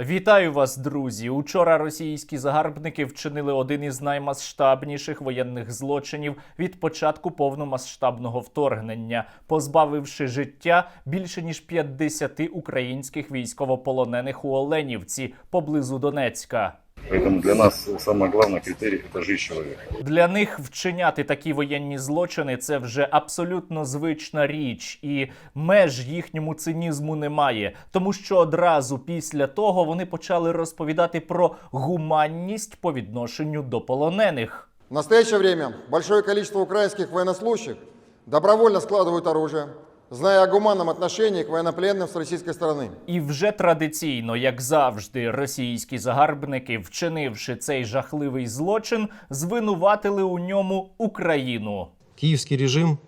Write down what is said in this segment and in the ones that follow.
Вітаю вас, друзі! Учора російські загарбники вчинили один із наймасштабніших воєнних злочинів від початку повномасштабного вторгнення, позбавивши життя більше ніж 50 українських військовополонених у Оленівці поблизу Донецька. Поэтому для нас самый главный критерий – это жизнь человека. Для них вчиняти такі воєнні злочини це вже абсолютно звична річ, і меж їхньому цинізму немає, тому що одразу після того вони почали розповідати про гуманність по відношенню до полонених. В настоящее время большое количество украинских военнослужащих добровольно складывают оружие, зная о гуманному отношении к военнопленным с російської сторони. І вже традиційно, як завжди, російські загарбники, вчинивши цей жахливий злочин, звинуватили у ньому Україну. Київський режим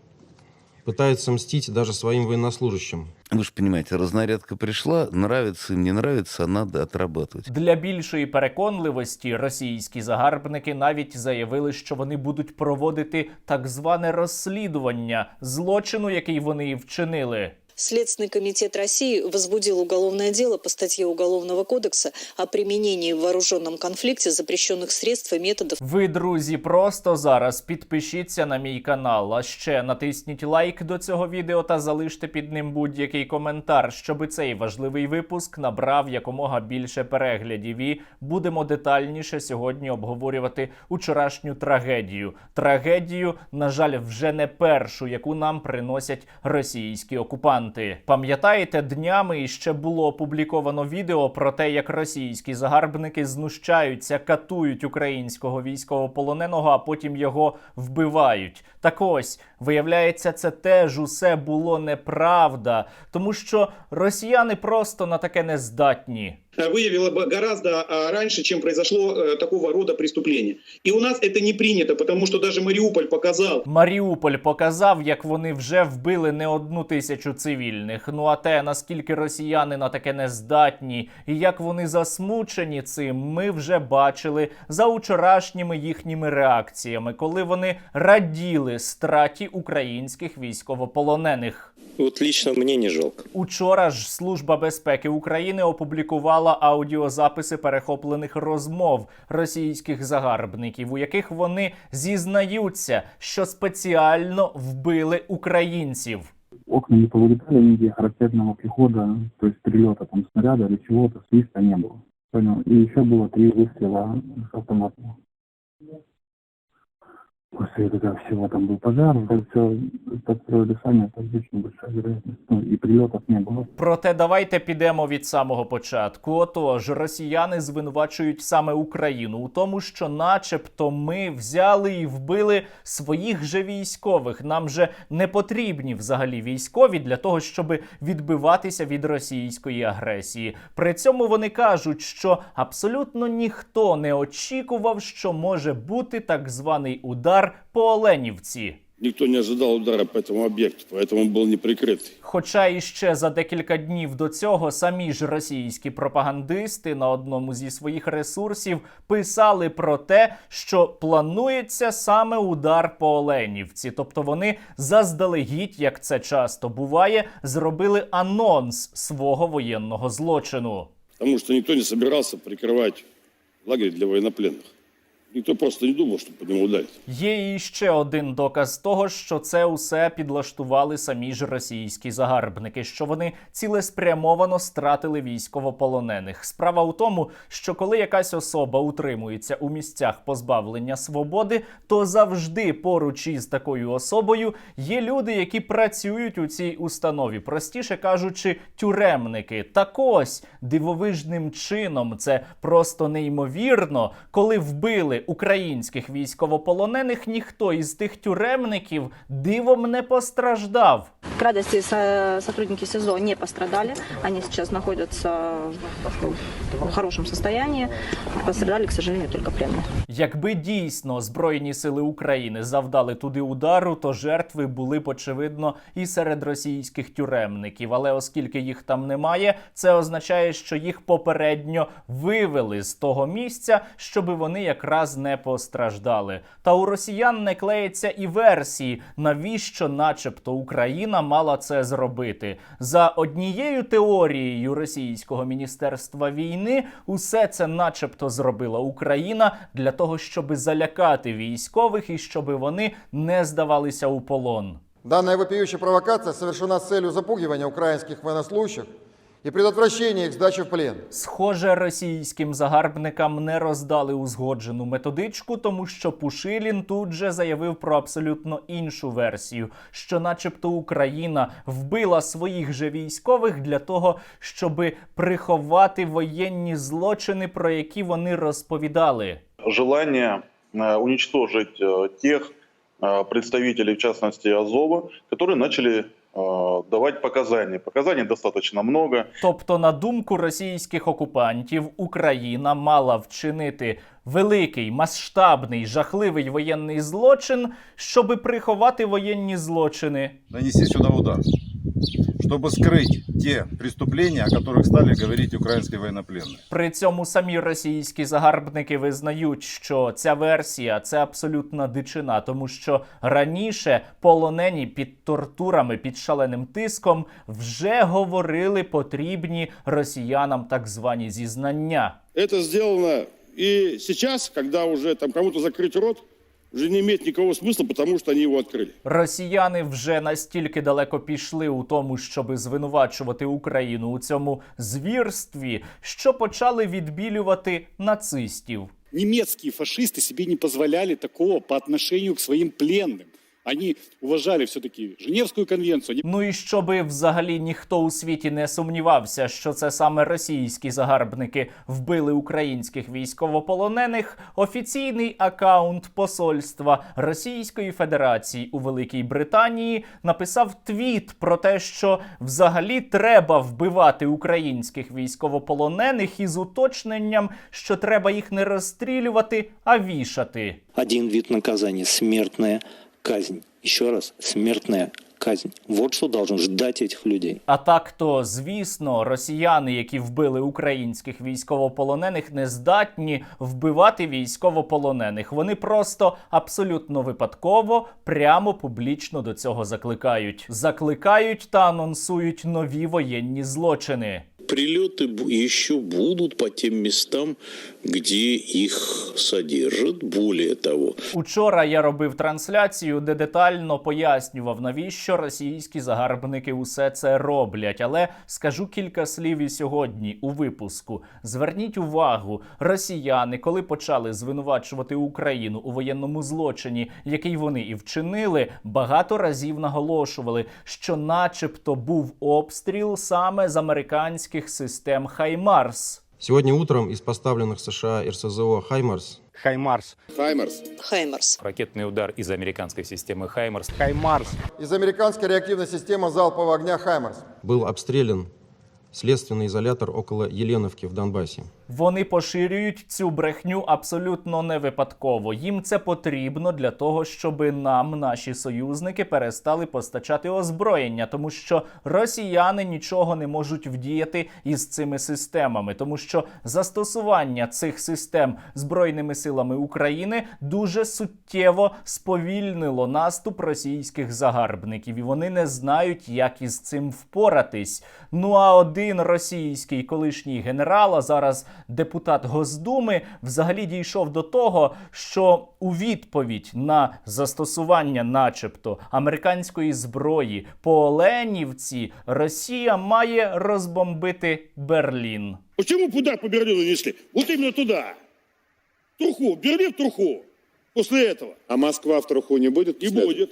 пытается мстить даже своим военнослужащим. Вы же понимаете, разнарядка пришла, нравится им, не нравится, а надо отрабатывать. Для більшої переконливості російські загарбники навіть заявили, що вони будуть проводити так зване розслідування злочину, який вони і вчинили. Следственный комитет России возбудил уголовное дело по статье Уголовного кодекса о применении в вооруженном конфликте запрещенных средств и методов Ви, друзі, просто зараз підпишіться на мій канал, а ще натисніть лайк до цього відео та залиште під ним будь-який коментар, щоби цей важливий випуск набрав якомога більше переглядів. І будемо детальніше сьогодні обговорювати учорашню трагедію. Трагедію, на жаль, вже не першу, яку нам приносять російські окупанти. Пам'ятаєте, днями ще було опубліковано відео про те, як російські загарбники знущаються, катують українського військовополоненого, а потім його вбивають. Так ось виявляється, це теж усе було неправда, тому що росіяни просто на таке не здатні. выявила бы гораздо а, раньше, чем произошло э, такого рода преступление. И у нас это не принято, потому что даже Мариуполь показал, Маріуполь показав, як вони вже вбили не одну тисячу цивільних. Ну а те, наскільки росіяни на таке не здатні, і як вони засмучені цим, ми вже бачили за учорашніми їхніми реакціями, коли вони раділи страті українських військовополонених. Вот лично мне не жалко. Учора ж Служба безпеки України опублікувала аудіозаписи перехоплених розмов російських загарбників, у яких вони зізнаються, що спеціально вбили українців. окна не повылетали нигде, ракетного прихода, то есть прилета там снаряда или чего-то, свиста не было. Понял. И еще было три выстрела с автомата. После этого всего там был пожар, это все подстроили сами, это очень большая вероятность. Ну, и прилетов не было. Проте давайте підемо від самого початку. Отож, росіяни звинувачують саме Україну у тому, що, начебто, ми взяли і вбили своїх же військових. Нам же не потрібні взагалі військові для того, щоб відбиватися від російської агресії. При цьому вони кажуть, що абсолютно ніхто не очікував, що може бути так званий удар по Оленівці. Никто не ожидал удара по этому объекту, поэтому он был не прикрытый. Хоча іще за декілька днів до цього самі ж російські пропагандисти на одному зі своїх ресурсів писали про те, що планується саме удар по Оленівці. Тобто вони заздалегідь, як це часто буває, зробили анонс свого воєнного злочину. Потому что никто не собирался прикрывать лагерь для военнопленных. Никто просто не думал, что по нему ударить. Є і ще один доказ того, що це усе підлаштували самі ж російські загарбники, що вони цілеспрямовано стратили військовополонених. Справа у тому, що коли якась особа утримується у місцях позбавлення свободи, то завжди поруч із такою особою є люди, які працюють у цій установі, простіше кажучи, тюремники. Так ось дивовижним чином це просто неймовірно, коли вбили українських військовополонених, ніхто із тих тюремників дивом не постраждав. К радости сотрудники СІЗО не пострадали. Вони зараз знаходяться в хорошем состоянии. Пострадали, к сожалению, только пленные. Якби дійсно Збройні сили України завдали туди удару, то жертви були б очевидно і серед російських тюремників. Але оскільки їх там немає, це означає, що їх попередньо вивели з того місця, щоб вони якраз не постраждали. Та у росіян не клеїться і версії, навіщо, начебто, Україна мала це зробити. За однією теорією російського міністерства війни, усе це, начебто, зробила Україна для того, щоб залякати військових і щоб вони не здавалися у полон. Дана вопиющая провокация совершена с целью запугивания украинских военнослужащих и предотвращения их сдачи в плен. Схоже, російським загарбникам не роздали узгоджену методичку, тому що Пушилін тут же заявив про абсолютно іншу версію, що, начебто, Україна вбила своїх же військових для того, щоб приховати воєнні злочини, про які вони розповідали. Желание э, уничтожить э, тех э, представителей, в частности Азова, которые начали давать показания. Показаний достаточно много. Тобто, на думку російських окупантів, Україна мала вчинити великий, масштабний, жахливий воєнний злочин, щоби приховати воєнні злочини. нанести сюди удар, чтобы скрыть те преступления, о которых стали говорить украинские военнопленные. При цьому самі російські загарбники визнають, що ця версія це абсолютна дичина, тому що раніше полонені під тортурами, під шаленим тиском вже говорили потрібні росіянам так звані зізнання. Это сделано и сейчас, когда уже там кому-то закрыть рот, уже не имеет никакого смысла, потому что они его открыли. Росіяни вже настільки далеко пішли у тому, щоби звинувачувати Україну у цьому звірстві, що почали відбілювати нацистів. Немецкие фашисты себе не позволяли такого по отношению к своим пленным. Они уважали все-таки Женевскую конвенцию, они Ну і щоби взагалі ніхто у світі не сумнівався, що це саме російські загарбники вбили українських військовополонених. Офіційний акаунт посольства Російської Федерації у Великій Британії написав твіт про те, що взагалі треба вбивати українських військовополонених із уточненням, що треба їх не розстрілювати, а вішати. Один вид наказания – смертная казнь. Еще раз, смертная казнь. Вот что должен ждать этих людей. А так то, звісно, росіяни, які вбили українських військовополонених, не здатні вбивати військовополонених. Вони просто абсолютно випадково, прямо публічно до цього закликають. Закликають та анонсують нові воєнні злочини. Прилеты еще будут по тем местам, где их содержат. Более того, Учора я робив трансляцію, де детально пояснював, навіщо російські загарбники усе це роблять. Але скажу кілька слів і сьогодні у випуску. Зверніть увагу, росіяни, коли почали звинувачувати Україну у воєнному злочині, який вони і вчинили, багато разів наголошували, що, начебто, був обстріл саме з американських систем Хаймарс. Сегодня утром из поставленных США РСЗО «Хаймарс» Хаймарс. Хаймерс. Хаймарс. Ракетный удар из американской системы «Хаймарс». Хаймарс. Из американской реактивной системы залпового огня «Хаймарс». был обстрелян следственный изолятор около Еленовки в Донбассе. Вони поширюють цю брехню абсолютно не випадково. Їм це потрібно для того, щоб нам, наші союзники, перестали постачати озброєння, тому що росіяни нічого не можуть вдіяти із цими системами, тому що застосування цих систем збройними силами України дуже суттєво сповільнило наступ російських загарбників, і вони не знають, як із цим впоратись. Ну а один російський колишній генерал, а зараз депутат Госдуми, взагалі дійшов до того, що у відповідь на застосування, начебто, американської зброї по Оленівці, Росія має розбомбити Берлін. Почему б удар по Берлину нанесли? Вот именно туда. Труху. Берлин в труху. После этого. А Москва в труху не будет? Не будет.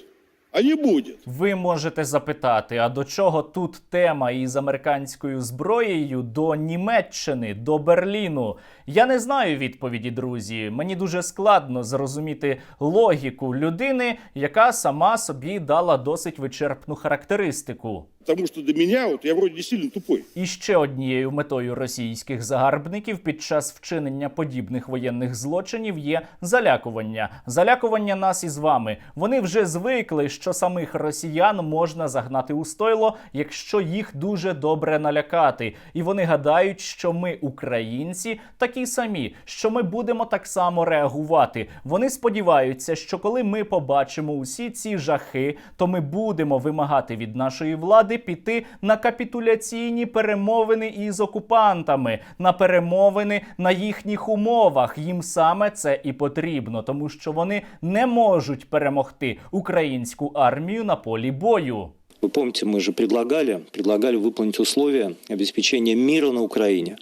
А не буде. Ви можете запитати, а до чого тут тема із американською зброєю до Німеччини, до Берліну? Я не знаю відповіді, друзі. Мені дуже складно зрозуміти логіку людини, яка сама собі дала досить вичерпну характеристику. Потому что до меня, вот я вроде не сильно тупой. І ще однією метою російських загарбників під час вчинення подібних воєнних злочинів є залякування. Залякування нас із вами. Вони вже звикли, що самих росіян можна загнати у стойло, якщо їх дуже добре налякати. І вони гадають, що ми, українці, такі самі, що ми будемо так само реагувати. Вони сподіваються, що коли ми побачимо усі ці жахи, то ми будемо вимагати від нашої влади піти на капітуляційні перемовини із окупантами, на перемовини на їхніх умовах. Їм саме це і потрібно, тому що вони не можуть перемогти українську армію на полі бою. Вы помните, мы же предлагали, предлагали выполнить условия обеспечения мира на Украине.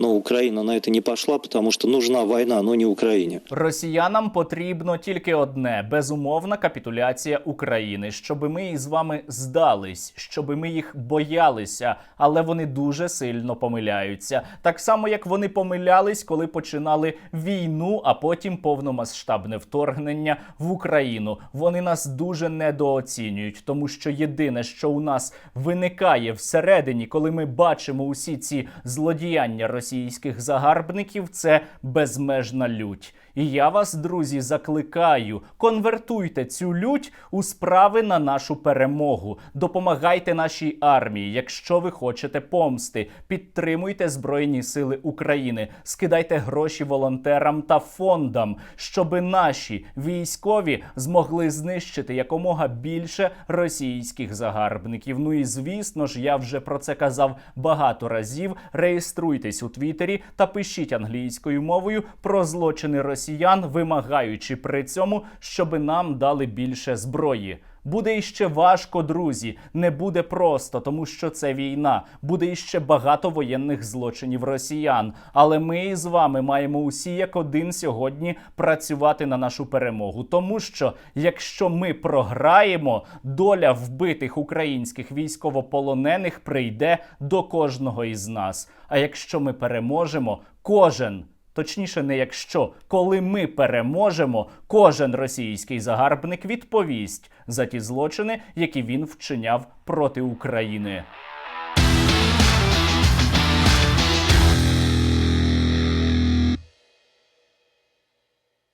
Но Украина на это не пошла, потому что нужна война, но не Украине. Росіянам потрібно тільки одне безумовна капітуляція України, щоби ми із вами здались, щоби ми їх боялися, але вони дуже сильно помиляються. Так само, як вони помилялись, коли починали війну, а потім повномасштабне вторгнення в Україну. Вони нас дуже недооцінюють, тому що єдине, що у нас виникає всередині, коли ми бачимо усі ці злодіяння російських загарбників, це безмежна лють. І я вас, друзі, закликаю: конвертуйте цю лють у справи на нашу перемогу. Допомагайте нашій армії, якщо ви хочете помсти. Підтримуйте Збройні Сили України, скидайте гроші волонтерам та фондам, щоби наші військові змогли знищити якомога більше російських загарбників. Ну і звісно ж, я вже про це казав багато разів. Реєструйтесь у Твіттері та пишіть англійською мовою про злочини росіян, вимагаючи при цьому, щоби нам дали більше зброї. Буде іще важко, друзі. Не буде просто, тому що це війна. Буде іще багато воєнних злочинів росіян. Але ми з вами маємо усі як один сьогодні працювати на нашу перемогу. Тому що якщо ми програємо, доля вбитих українських військовополонених прийде до кожного із нас. А якщо ми переможемо, кожен. Точніше, не якщо, коли ми переможемо, кожен російський загарбник відповість за ті злочини, які він вчиняв проти України.